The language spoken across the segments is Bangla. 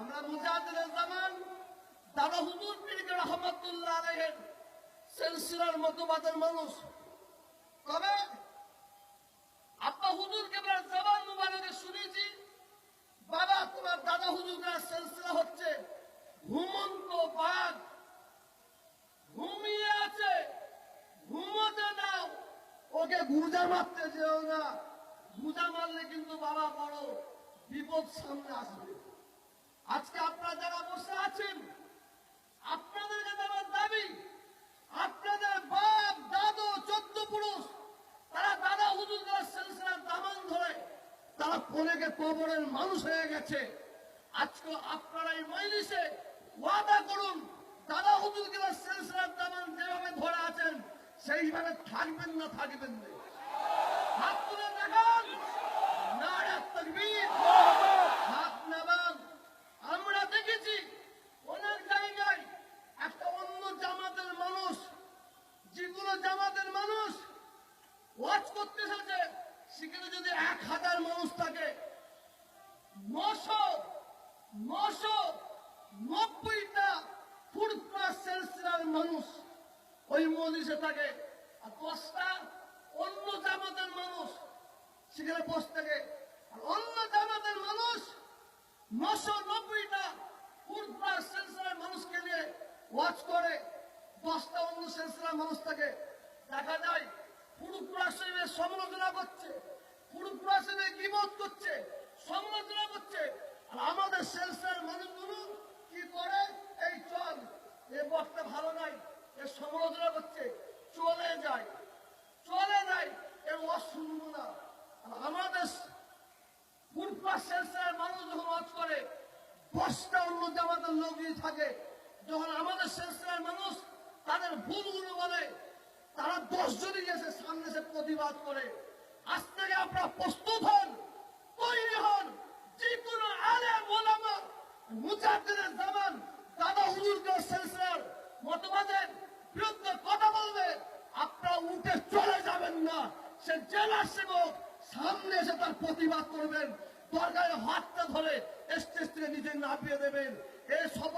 আমরা মুজাহিদুল জামান, দাদা হুজুর পীর রহমতুল্লাহ আলাইহির সিলসিলার মতবাদের মানুষ। কবে আব্বা হুজুর কেবল জবান মুবারকে শুনেছি, বাবা তোমার দাদা হুজুরের সিলসিলা হচ্ছে ঘুমন্ত বাঘ। ঘুমিয়ে আছে, ঘুমোতে দাও। ওকে গুজা মারতে যেও না। গুজা মারলে কিন্তু বাবা বড় বিপদ সামনে আসবে। আজকে আপনারা যারা বসে আছেন, আপনাদের কাছে আমার দাবি, আপনাদের বাপ, দাদু, চোদ্দ পুরুষ, তারা দাদা হুজুরদের সিলসিলার দামান ধরে, তারা পনেকে কবরের মানুষ হয়ে গেছে। আজকে আপনারা এই মজলিসে ওয়াদা করুন, দাদা হুজুরকে সিলসিলার দামান যেভাবে ধরে আছেন, সেইভাবে থাকবেন না থাকবেন না হাত তুলে দেখান নারা তাকবীর হাত নামান আমরা দেখেছি অনেক জায়গায় একটা অন্য জামাতের মানুষ যেগুলো জামাতের মানুষ ওয়াজ করতে এসেছে সেখানে যদি এক হাজার মানুষ থাকে নশো নশো নব্বইটা ফুরফুরা সেলসিলার মানুষ ওই থাকে। আর দশটা অন্য জামাতের মানুষ। সেখানে বসে থাকে। আর অন্য জামাতের মানুষ নশো নব্বইটা ফুরফুরা সেলসিলার মানুষকে নিয়ে ওয়াজ করে। দশটা অন্য সেলসিলার মানুষ থাকে। দেখা যায় ফুরফুরা শরীরের সমালোচনা করছে। ফুরফুরা শরীরে গিবত করছে। সমালোচনা করছে। আর আমাদের সেলসিলার মানুষগুলো কি করে? এই চল, এ বক্তা ভালো নাই। এ সমালোচনা করছে, চলে যায় চলে যায় এ ও না আমাদের মানুষ যখন ওয়াজ করে, দশটা অন্য জামাতের লোক যদি থাকে, যখন আমাদের সেলসিলার মানুষ তাদের ভুলগুলো বলে, তারা দশ জনই গেছে সামনে এসে প্রতিবাদ করে। আজ থেকে আপনারা প্রস্তুত হন তৈরি হন যে কোনো আলে মোলামা মুজাদ্দিদের জামান দাদা হুজুরদের সিলসিলার মতবাদের বিরুদ্ধে কথা বলবে আপনারা উঠে চলে যাবেন না সে জেলা সেবক সামনে এসে তার প্রতিবাদ করবেন দরকারে হাতটা ধরে স্টেজ থেকে নিজে নাপিয়ে দেবেন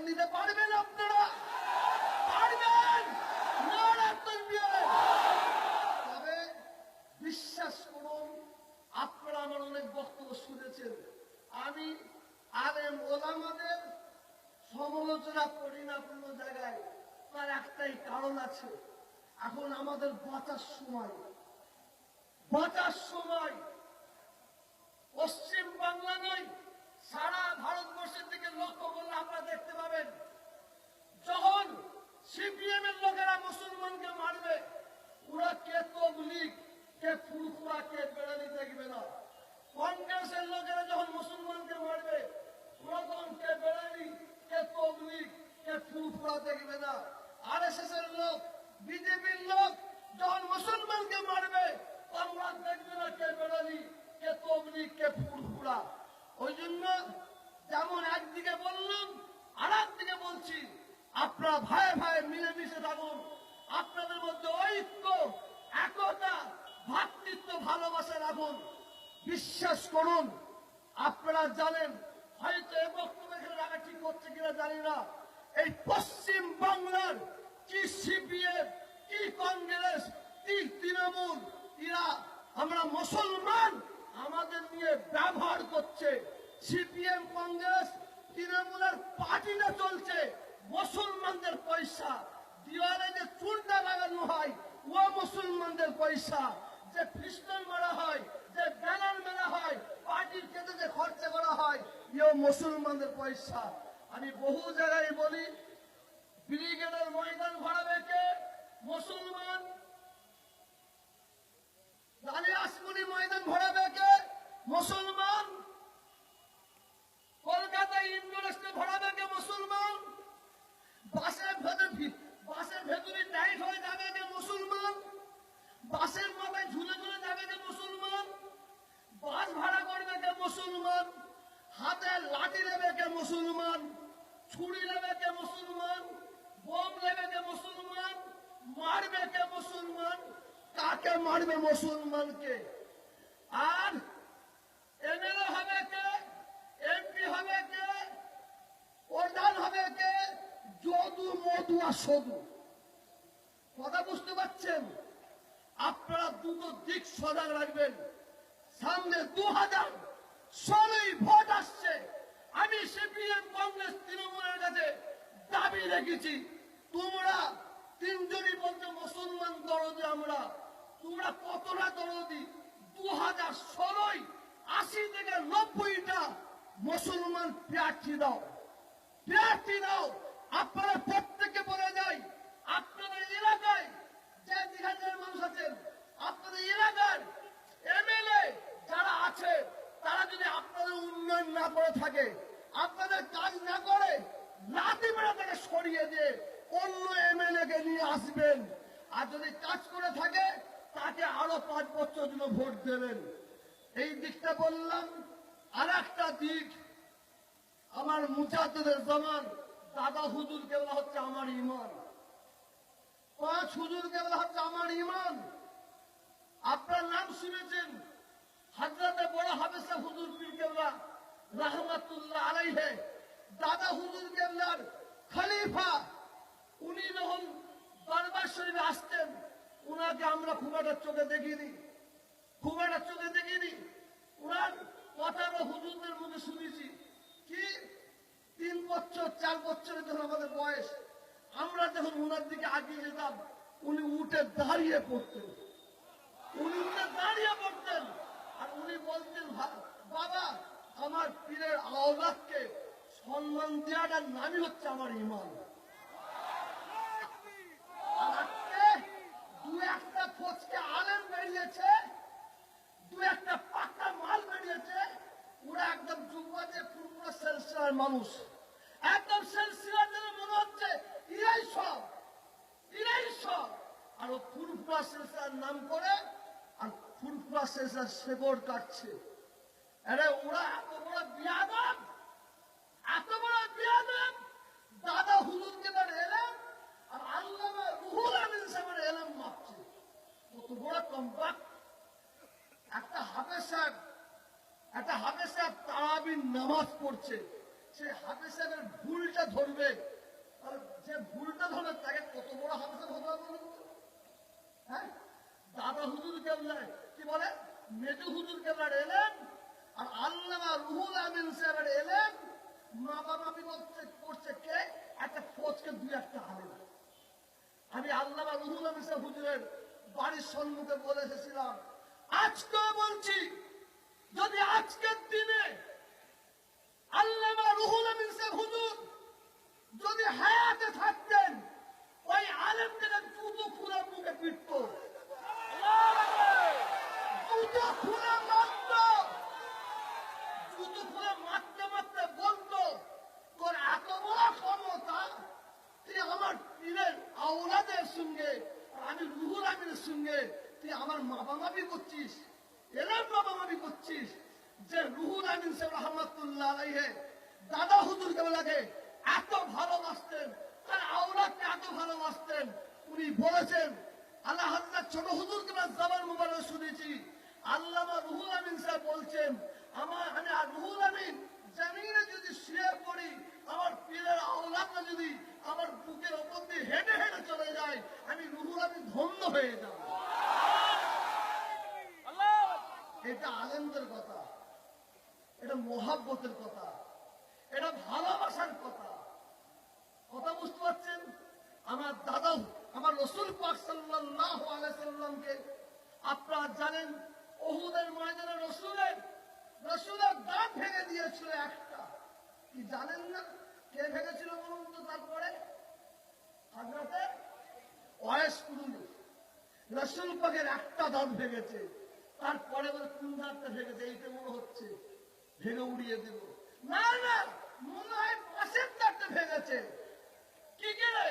শপথ নিতে পারবেন আপনারা? পারবেন? তবে বিশ্বাস করুন, আপনারা আমার অনেক বক্তব্য শুনেছেন। আমি আলেম ওলামাদের সমালোচনা করি না কোনো জায়গায়। তার একটাই কারণ আছে। এখন আমাদের বাঁচার সময়। বাঁচার সময় পশ্চিম বাংলা নয় সারা ভারতবর্ষের দিকে লক্ষ্য করলে আপনারা দেখতে পাবেন, যখন সিপিএম এর লোকেরা মুসলমানকে মারবে, ওরা কে তবলিগ কে ফুরফুরা, কে বেড়ালি দেখবে না। কংগ্রেসের লোকেরা যখন মুসলমানকে মারবে, ওরা তখন কে বেড়ালি কে তবলিগ কে ফুরফুরা দেখবে না। আর এস এর লোক বিজেপির লোক যখন মুসলমানকে মারবে তোমরা দেখবে না কে বেড়ানি কে তবলিগ কে ফুরফুরা ওই জন্য যেমন একদিকে বললাম আর একদিকে বলছি, আপনারা ভাই ভাই মিলেমিশে থাকুন। আপনাদের মধ্যে ঐক্য, একতা, ভাতৃত্ব, ভালোবাসা রাখুন। বিশ্বাস করুন, আপনারা জানেন, হয়তো এ বক্তব্য এখানে রাখা ঠিক হচ্ছে কিনা জানি না। এই পশ্চিম বাংলার কি সিপিএম, কি কংগ্রেস, কি তৃণমূল এরা আমরা মুসলমান আমাদের নিয়ে ব্যবহার করছে। সিপিএম, কংগ্রেস, তৃণমূলের পার্টিটা চলছে। মুসলমানদের পয়সা। দিওয়ালে যে চুনটা লাগানো হয়, ও মুসলমানদের পয়সা। যে খ্রিস্টান মারা হয়, যে ব্যানার মেলা হয়, পার্টির ক্ষেত্রে যে খরচা করা হয় ইও মুসলমানদের পয়সা। আমি বহু জায়গায় বলি, ব্রিগেডের ময়দান ভাড়াবে কে? মুসলমান ময়দান ভাড়াবে কে? মুসলমান? মারবে মুসলমানকে। আর এমএলএ হবে কে? এমপি হবে কে? প্রধান হবে কে? যদু, মধু আর সদু। কথা বুঝতে পারছেন? আপনারা দুটো দিক সজাগ রাখবেন। সামনে দু হাজার ষোলোই ভোট আসছে। আমি সিপিএম, কংগ্রেস, তৃণমূলের কাছে দাবি রেখেছি, তোমরা তিনজনই বলতে মুসলমান দরজে আমরা। তোমরা কতটা দরদি দু হাজার ষোলোই আশি থেকে নব্বইটা মুসলমান প্রার্থী দাও। প্রার্থী দাও। আপনারা প্রত্যেকে বলে যাই আপনাদের এলাকায় যে দীঘাদের মানুষ আছেন, আপনাদের এলাকার এমএলএ যারা আছে, তারা যদি আপনাদের উন্নয়ন না করে থাকে, আপনাদের কাজ না করে লাঠি মেরে তাকে সরিয়ে দিয়ে অন্য এমএলএ কে নিয়ে আসবেন। আর যদি কাজ করে থাকে তাকে আরও পাঁচ বছর জন্য ভোট দেবেন। এই দিকটা বললাম আর একটা দিক, আমার মুজাদ্দের জামান দাদা হুজুরকে বলা হচ্ছে আমার ইমান পাঁচ হুজুরকে বলা হচ্ছে আমার ইমান আপনার নাম শুনেছেন, হাজরাতে বড় হাবেসা হুজুর পীর কেবলা, রহমাতুল্লাহ আলাইহে। দাদা হুজুর কেবলার খলিফা, উনি যখন দরবার শরীফে আসতেন উনাকে আমরা খুব একটা চোখে দেখিনি। খুব একটা চোখে দেখিনি। উনার কথাটা হুজুরদের মুখে শুনেছি। কি? তিন বছর, চার বছরের যখন আমাদের বয়স, আমরা যখন উনার দিকে আগিয়ে যেতাম, উনি উঠে দাঁড়িয়ে পড়তেন। উনি উঠে দাঁড়িয়ে পড়তেন। আর উনি বলতেন, "ভা- বাবা, আমার পীরের আওলাদকে সম্মান দেওয়াটার নামই হচ্ছে আমার ইমান আর আজকে দু একটা ফচকে আলেম বেরিয়েছে দু একটা পাকা মাল বেরিয়েছে ওরা একদম যুববাজের পুরোপুরো মানুষ। একদম যেন মনে হচ্ছে ইরাই সব ইরাই সব। আর ফুরফুরা নাম করে আর ফুরফুরা সেলসিলার শেকড় কাটছে। আরে ওরা এত বড় বিয়াদব, এত বড় দাদা হুজুরকে এবার এলেন আর আল্লামা রুহুল আমিন এলেন মাপছে। কত বড় কম্পাক্ট একটা হাফেজ সাহেব, একটা হাফেজ সাহেব তারাবির নামাজ পড়ছে। সে হাফেজ সাহেবের ভুলটা ধরবে। আর যে ভুলটা ধরবে, তাকে কত বড় হাফেজ হতে হবে হ্যাঁ? দাদা হুজুর কেবলায়, কি বলে? মেজু হুজুর কেবলার এলেন, আর আল্লামা রুহুল আমিন সাহেবের এলেন মা বাবা করছে করছে কে? একটা ফোজকে দুই একটা আলেন আমি আল্লামা রুহুল আমিন সাহেব হুজুরের বাড়ির সম্মুখে বলে এসেছিলাম, আজকেও বলছি, যদি আজকের দিনে আল্লামা রুহুল আমিন সাহেব হুজুর, যদি হায়াতে থাকতেন, ওই আলেমদের জুতো খুলে মুখে পিটতো। জুতো খুলে মারত। জুতো খুলে মারতে মারতে বলতো, তোর এত বড় ক্ষমতা, তুই আমার পীরের আওলাদের সঙ্গে, আমি রুহুল আমিনের সঙ্গে, তুই আমার মাপামাপি করছিস, এলাম মাপামাপি করছিস, যে রুহুল আমিন সাহেব রহমতুল্লাহ আলাইহে দাদা হুজুর কেবলাকে এত ভালোবাসতেন তার আওলাদকে এত ভালোবাসতেন উনি বলেছেন আল্লাহ হাজরা ছোট হুজুর কেবলা জামান মুবারক শুনেছি। আল্লামা রুহুল আমিন সাহেব বলছেন আমার আমি রুহুল আমিন জমিনে যদি শুয়ে পড়ি আমার পীরের আওলাদটা যদি আমার বুকের ওপর দিয়ে হেঁটে হেঁটে চলে যায় আমি রুহুল আমিন ধন্য হয়ে যাব। এটা আনন্দের কথা। এটা মোহাব্বতের কথা এটা ভালোবাসার কথা কথা বুঝতে পারছেন আমার দাদা আমার রসুল পাক সাল্লাল্লাহু আলাইহি সাল্লামকে আপনারা জানেন ওহুদের ময়দানে রসুলের রসুলের দাঁত ভেঙে দিয়েছিল একটা। কি জানেন না কে ভেঙেছিল বলুন তো তারপরে? রসুল পাকের একটা দাঁত ভেঙেছে। তারপরে কোন দাঁতটা ভেঙেছে? এইটা মনে হচ্ছে। ভেঙে উড়িয়ে দেব। না না, মনে হয় পাশের দাঁতটা ভেঙেছে। কি গেলে?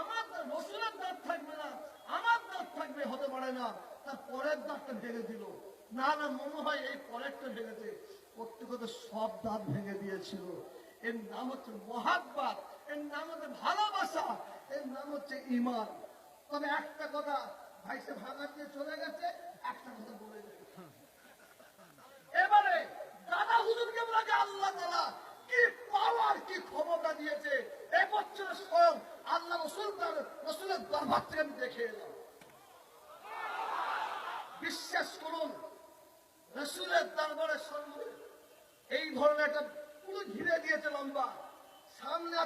আমার রসুলের দাঁত থাকবে না। আমার দাঁত থাকবে, হতে পারে না। তার পরের দাঁতটা ভেঙে দিল। না না মনে হয়, এই পরেরটা ভেঙেছে। করতে সব দাঁত ভেঙে দিয়েছিল। এর নাম হচ্ছে মহাব্বাত, এর নাম হচ্ছে ভালোবাসা, এর নাম হচ্ছে ইমান তবে একটা কথা, ভাই সে ভাঙা দিয়ে চলে গেছে, একটা কথা বলে এবারে দাদা হুজুরকে আল্লাহ তালা কি পাওয়ার কি ক্ষমতা দিয়েছে। এবছর স্বয়ং আল্লাহ রসুল রসুলের দরবার থেকে আমি দেখে এলাম বিশ্বাস করুন রসুলের দরবারের সম্মুখে। এই ধরনের একটা পুরো ঘিরে দিয়েছে লম্বা। সামনে